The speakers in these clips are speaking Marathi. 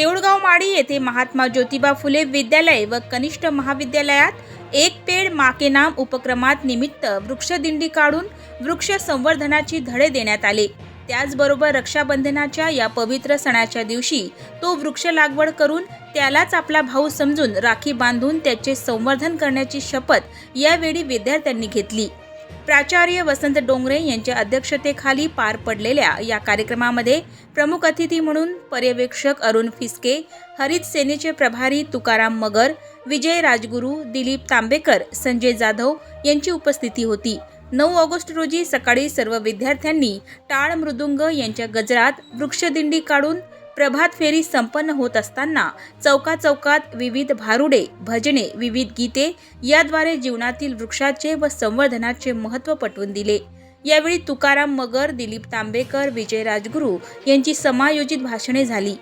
देऊळगाव माडी येथे महात्मा ज्योतिबा फुले विद्यालय व कनिष्ठ महाविद्यालयात एक पेड माके नाम उपक्रमात निमित्त वृक्षदिंडी काढून वृक्ष संवर्धनाची धडे देण्यात आले. त्याचबरोबर रक्षाबंधनाच्या या पवित्र सणाच्या दिवशी तो वृक्ष लागवड करून त्यालाच आपला भाऊ समजून राखी बांधून त्याचे संवर्धन करण्याची शपथ यावेळी विद्यार्थ्यांनी घेतली. प्राचार्य वसंत डोंगरे यांच्या अध्यक्षतेखाली पार पडलेल्या या कार्यक्रमामध्ये प्रमुख अतिथी म्हणून पर्यवेक्षक अरुण फिसके हरित सेनेचे प्रभारी तुकाराम मगर विजय राजगुरू दिलीप तांबेकर संजय जाधव यांची उपस्थिती होती. नऊ ऑगस्ट रोजी सकाळी सर्व विद्यार्थ्यांनी टाळ मृदुंग यांच्या गजरात वृक्षदिंडी काढून प्रभात फेरी संपन्न होत असताना चौका चौकात विविध भारुडे भजने विविध गीते याद्वारे जीवनातील वृक्षाचे व संवर्धनाचे महत्त्व पटवून दिले. यावेळी तुकाराम मगर दिलीप तांबेकर विजय राजगुरू यांची समायोजित भाषणे झाली.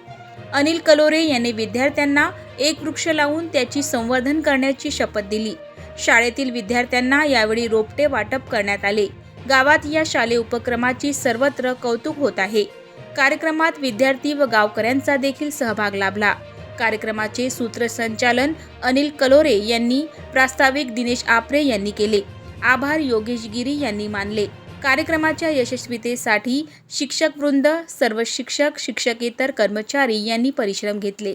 अनिल कलोरे यांनी विद्यार्थ्यांना एक वृक्ष लावून त्याची संवर्धन करण्याची शपथ दिली. शाळेतील विद्यार्थ्यांना यावेळी रोपटे वाटप करण्यात आले. गावात या शालेय उपक्रमाची सर्वत्र कौतुक होत आहे. कार्यक्रमात विद्यार्थी व गावकऱ्यांचा देखील सहभाग लाभला. कार्यक्रमाचे सूत्रसंचालन अनिल कलोरे यांनी प्रास्ताविक दिनेश आपरे यांनी केले. आभार योगेश गिरी यांनी मानले. कार्यक्रमाच्या यशस्वीतेसाठी शिक्षक वृंद सर्व शिक्षक शिक्षकेतर कर्मचारी यांनी परिश्रम घेतले.